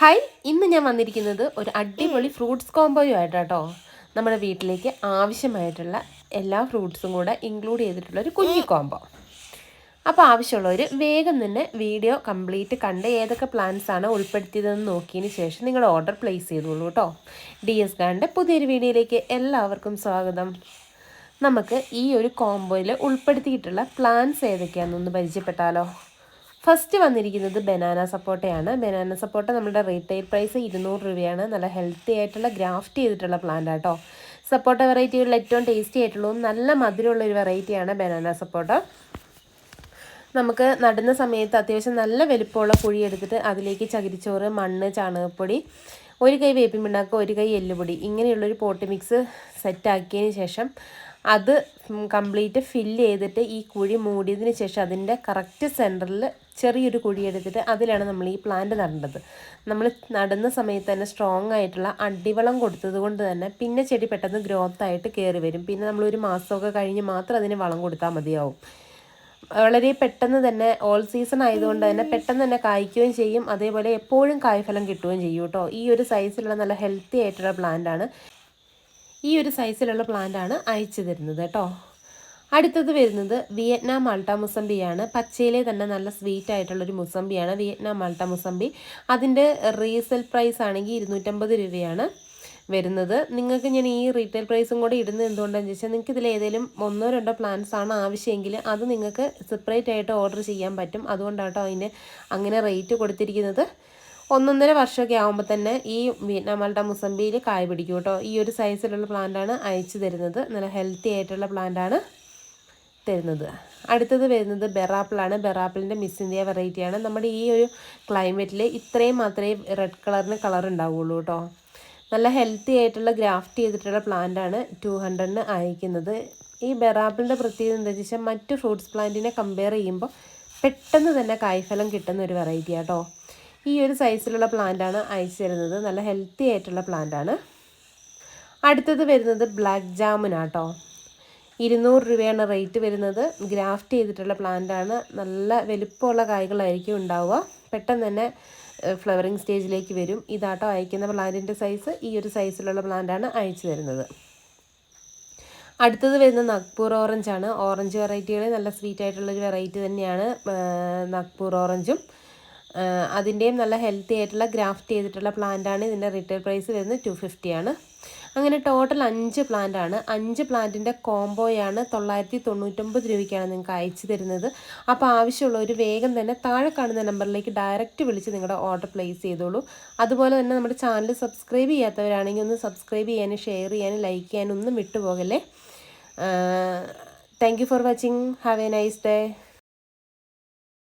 Hi ഇന്ന് ഞാൻ വന്നിരിക്കുന്നത് ഒരു അടിപൊളി ഫ്രൂട്ട്സ് കോംബോയും ആയിട്ടാട്ടോ. നമ്മുടെ വീട്ടിലേക്ക് ആവശ്യമായിട്ടുള്ള എല്ലാ ഫ്രൂട്ട്സും കൂടെ ഇൻക്ലൂഡ് ചെയ്തിട്ടുള്ള ഒരു കുഞ്ഞു കോംബോ. അപ്പോൾ ആവശ്യമുള്ളവർ വേഗം തന്നെ വീഡിയോ കംപ്ലീറ്റ് കണ്ട് ഏതൊക്കെ പ്ലാൻസ് ആണ് ഉൾപ്പെടുത്തിയതെന്ന് നോക്കിയതിന് ശേഷം നിങ്ങൾ ഓർഡർ പ്ലേസ് ചെയ്തോളൂ കേട്ടോ ഡി എസ് ഗാന്റെ പുതിയൊരു വീഡിയോയിലേക്ക് എല്ലാവർക്കും സ്വാഗതം. നമുക്ക് ഈ ഒരു കോംബോയിൽ ഉൾപ്പെടുത്തിയിട്ടുള്ള പ്ലാൻസ് ഏതൊക്കെയാണെന്നൊന്ന് പരിചയപ്പെട്ടാലോ? ഫസ്റ്റ് വന്നിരിക്കുന്നത് ബനാന സപ്പോർട്ടയാണ് ബനാന സപ്പോർട്ട നമ്മുടെ റീറ്റെയിൽ പ്രൈസ് ഇരുന്നൂറ് രൂപയാണ്. നല്ല ഹെൽത്തി ആയിട്ടുള്ള ഗ്രാഫ്റ്റ് ചെയ്തിട്ടുള്ള പ്ലാന്റ് ആട്ടോ. സപ്പോട്ട വെറൈറ്റികളിൽ ഏറ്റവും ടേസ്റ്റി ആയിട്ടുള്ളതും നല്ല മധുരമുള്ള ഒരു വെറൈറ്റിയാണ് ബനാന സപ്പോർട്ട നമുക്ക് നടുന്ന സമയത്ത് അത്യാവശ്യം നല്ല വലിപ്പമുള്ള കുഴി എടുത്തിട്ട് അതിലേക്ക് ചകിരിച്ചോറ് മണ്ണ് ചാണകപ്പൊടി ഒരു കൈ വേപ്പിൻ പിണ്ണാക്ക് ഒരു കൈ എല്ലുപൊടി ഇങ്ങനെയുള്ളൊരു പോട്ട് മിക്സ് സെറ്റാക്കിയതിന് ശേഷം അത് കംപ്ലീറ്റ് ഫില്ല് ചെയ്തിട്ട് ഈ കുഴി മൂടിയതിന് ശേഷം അതിന്റെ കറക്റ്റ് സെന്ററിൽ ചെറിയൊരു കുഴി എടുത്തിട്ട് അതിലാണ് നമ്മൾ ഈ പ്ലാന്റ് നടേണ്ടത്. നമ്മൾ നടുന്ന സമയത്ത് തന്നെ സ്ട്രോങ് ആയിട്ടുള്ള അടിവളം കൊടുത്തത് കൊണ്ട് തന്നെ പിന്നെ ചെടി പെട്ടെന്ന് ഗ്രോത്ത് ആയിട്ട് കയറി വരും. പിന്നെ നമ്മൾ ഒരു മാസമൊക്കെ കഴിഞ്ഞ് മാത്രം അതിന് വളം കൊടുത്താൽ മതിയാവും. വളരെ പെട്ടെന്ന് തന്നെ ഓൾ സീസൺ ആയതുകൊണ്ട് തന്നെ പെട്ടെന്ന് തന്നെ കായ്ക്കുകയും ചെയ്യും. അതേപോലെ എപ്പോഴും കായ്ഫലം കിട്ടുകയും ചെയ്യും കേട്ടോ. ഈ ഒരു സൈസിലുള്ള നല്ല ഹെൽത്തി ആയിട്ടുള്ള പ്ലാന്റ് ആണ്. ഈ ഒരു സൈസിലുള്ള പ്ലാന്റ് ആണ് അയച്ചു തരുന്നത് കേട്ടോ. അടുത്തത് വരുന്നത് വിയറ്റ്നാം മാൾട്ട മുസംബിയാണ് പച്ചയിലെ തന്നെ നല്ല സ്വീറ്റ് ആയിട്ടുള്ളൊരു മുസംബിയാണ് വിയറ്റ്നാം മാൾട്ട മുസംബി അതിന്റെ റീസെൽ പ്രൈസ് ആണെങ്കിൽ ഇരുന്നൂറ്റമ്പത് രൂപയാണ്. വരുന്നത്. നിങ്ങൾക്ക് ഞാൻ ഈ റീറ്റെയിൽ പ്രൈസും കൂടെ ഇടുന്നത് എന്തുകൊണ്ടാണെന്ന് ചോദിച്ചാൽ നിങ്ങൾക്ക് ഇതിൽ ഏതെങ്കിലും ഒന്നോ രണ്ടോ പ്ലാൻസ് ആണ് ആവശ്യമെങ്കിൽ അത് നിങ്ങൾക്ക് സെപ്പറേറ്റ് ആയിട്ട് ഓർഡർ ചെയ്യാൻ പറ്റും. അതുകൊണ്ടാട്ടോ അതിന് അങ്ങനെ റേറ്റ് കൊടുത്തിരിക്കുന്നത്. ഒന്നൊന്നര വർഷമൊക്കെ ആകുമ്പോൾ തന്നെ ഈ വിയറ്റ്നാം മാൾട്ട മുസംബിയിൽ കായ പിടിക്കും കേട്ടോ. ഈ ഒരു സൈസിലുള്ള പ്ലാന്റാണ് അയച്ചു തരുന്നത്. നല്ല ഹെൽത്തി ആയിട്ടുള്ള പ്ലാന്റാണ് തരുന്നത്. അടുത്തത് വരുന്നത് ബെറാപ്പിളാണ് ബെറാപ്പിളിന്റെ മിസ് ഇന്ത്യ വെറൈറ്റിയാണ് നമ്മുടെ ഈ ഒരു ക്ലൈമറ്റിൽ ഇത്രയും മാത്രമേ റെഡ് കളറിന് കളർ ഉണ്ടാവുള്ളൂ കേട്ടോ. നല്ല ഹെൽത്തി ആയിട്ടുള്ള ഗ്രാഫ്റ്റ് ചെയ്തിട്ടുള്ള പ്ലാന്റാണ് ടു ഹൺഡ്രഡിന് അയക്കുന്നത്. ഈ ബെറാപ്പിളിന്റെ പ്രത്യേകത എന്താ വെച്ചാൽ മറ്റ് ഫ്രൂട്ട്സ് പ്ലാന്റിനെ കമ്പയർ ചെയ്യുമ്പോൾ പെട്ടെന്ന് തന്നെ കായ്ഫലം കിട്ടുന്ന ഒരു വെറൈറ്റി ആട്ടോ. ഈ ഒരു സൈസിലുള്ള പ്ലാന്റാണ് അയച്ചു തരുന്നത്. നല്ല ഹെൽത്തി ആയിട്ടുള്ള പ്ലാന്റാണ് അടുത്തത് വരുന്നത് ബ്ലാക്ക് ജാമുനാട്ടോ ഇരുന്നൂറ് രൂപയാണ് റേറ്റ് വരുന്നത്. ഗ്രാഫ്റ്റ് ചെയ്തിട്ടുള്ള പ്ലാന്റാണ് നല്ല വലുപ്പമുള്ള കായ്കളായിരിക്കും ഉണ്ടാവുക. പെട്ടെന്ന് തന്നെ ഫ്ലവറിങ് സ്റ്റേജിലേക്ക് വരും. ഇതാട്ടോ അയക്കുന്ന പ്ലാന്റിന്റെ സൈസ് ഈ ഒരു സൈസിലുള്ള പ്ലാന്റാണ് അയച്ചു തരുന്നത്. അടുത്തത് വരുന്ന നാഗ്പൂർ ഓറഞ്ച് ആണ്. ഓറഞ്ച് വെറൈറ്റികൾ നല്ല സ്വീറ്റ് ആയിട്ടുള്ളൊരു വെറൈറ്റി തന്നെയാണ് നാഗ്പൂർ ഓറഞ്ചും അതിന്റെയും നല്ല ഹെൽത്തി ആയിട്ടുള്ള ഗ്രാഫ്റ്റ് ചെയ്തിട്ടുള്ള പ്ലാന്റാണ് ഇതിന്റെ റീറ്റെയിൽ പ്രൈസ് വരുന്നത് ടു ആണ്. അങ്ങനെ ടോട്ടൽ അഞ്ച് പ്ലാന്റ് ആണ്. അഞ്ച് പ്ലാന്റിന്റെ കോംബോയാണ് തൊള്ളായിരത്തി തൊണ്ണൂറ്റൊമ്പത് രൂപയ്ക്കാണ് നിങ്ങൾക്ക് അയച്ചു തരുന്നത്. അപ്പോൾ ആവശ്യമുള്ളവർ വേഗം തന്നെ താഴെ കാണുന്ന നമ്പറിലേക്ക് ഡയറക്റ്റ് വിളിച്ച് നിങ്ങളുടെ ഓർഡർ പ്ലേസ് ചെയ്തോളൂ. അതുപോലെ തന്നെ നമ്മുടെ ചാനൽ സബ്സ്ക്രൈബ് ചെയ്യാത്തവരാണെങ്കിൽ ഒന്ന് സബ്സ്ക്രൈബ് ചെയ്യാനും ഷെയർ ചെയ്യാനും ലൈക്ക് ചെയ്യാനും ഒന്നും വിട്ടുപോകല്ലേ. Thank you for watching have a nice day